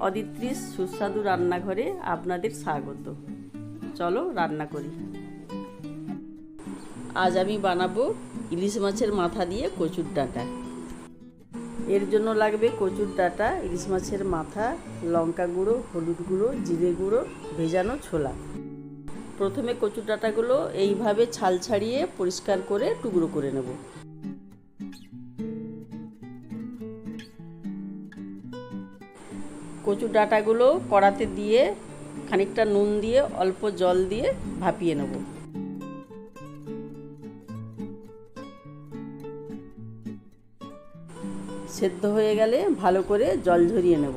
অদিত্রিস সুস্বাদু রান্নাঘরে আপনাদের স্বাগত। চলো রান্না করি। আজ আমি বানাবো ইলিশ মাছের মাথা দিয়ে কচুর ডাঁটা। এর জন্য লাগবে কচুর ডাঁটা, ইলিশ মাছের মাথা, লঙ্কা গুঁড়ো, হলুদ গুঁড়ো, জিরে গুঁড়ো, ভেজানো ছোলা। প্রথমে কচুর ডাঁটাগুলো এইভাবে ছাল ছাড়িয়ে পরিষ্কার করে টুকরো করে নেব। কচুর ডাঁটাগুলো কড়াতে দিয়ে খানিকটা নুন দিয়ে, অল্প জল দিয়ে ভাপিয়ে নেব। সেদ্ধ হয়ে গেলে ভালো করে জল ঝরিয়ে নেব।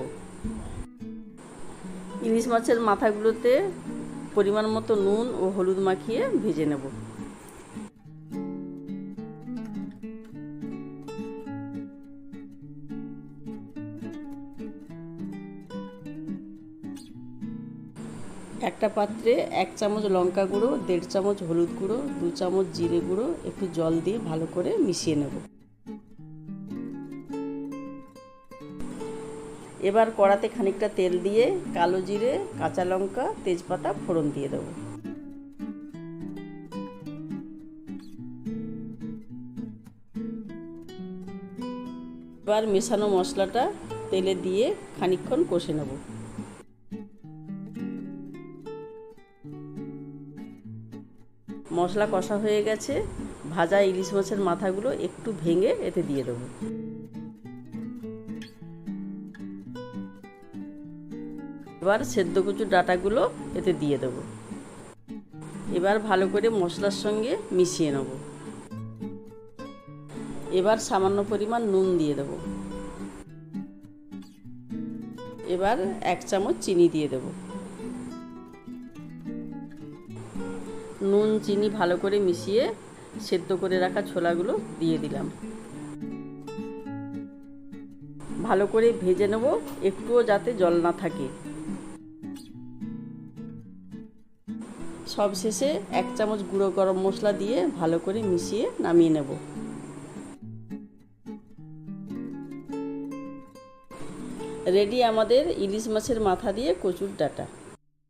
ইলিশ মাছের মাথাগুলোতে পরিমাণ মতো নুন ও হলুদ মাখিয়ে ভেজে নেব। একটা পাত্রে এক চামচ লঙ্কা গুঁড়ো, দেড় চামচ হলুদ গুঁড়ো, দু চামচ জিরে গুঁড়ো একটু জল দিয়ে ভালো করে মিশিয়ে নেব। এবার কড়াতে খানিকটা তেল দিয়ে কালো জিরে, কাঁচা লঙ্কা, তেজপাতা ফোড়ন দিয়ে দেবো। এবার মেশানো মশলাটা তেলে দিয়ে খানিকক্ষণ কষে নেব। মশলা কষা হয়ে গেছে, ভাজা ইলিশ মাছের মাথাগুলো একটু ভেঙে এতে দিয়ে দেবো। এবার সেদ্ধ কুচু ডাটাগুলো এতে দিয়ে দেবো। এবার ভালো করে মশলার সঙ্গে মিশিয়ে নেব। এবার সামান্য পরিমাণ নুন দিয়ে দেব। এবার এক চামচ চিনি দিয়ে দেব। নুন, চিনি ভালো করে মিশিয়ে সেদ্ধ করে রাখা ছোলাগুলো দিয়ে দিলাম। ভালো করে ভেজে নেব, একটুও যাতে জল না থাকে। সব শেষে এক চামচ গুঁড়ো গরম মশলা দিয়ে ভালো করে মিশিয়ে নামিয়ে নেব। রেডি আমাদের ইলিশ মাছের মাথা দিয়ে কচুর ডাটা।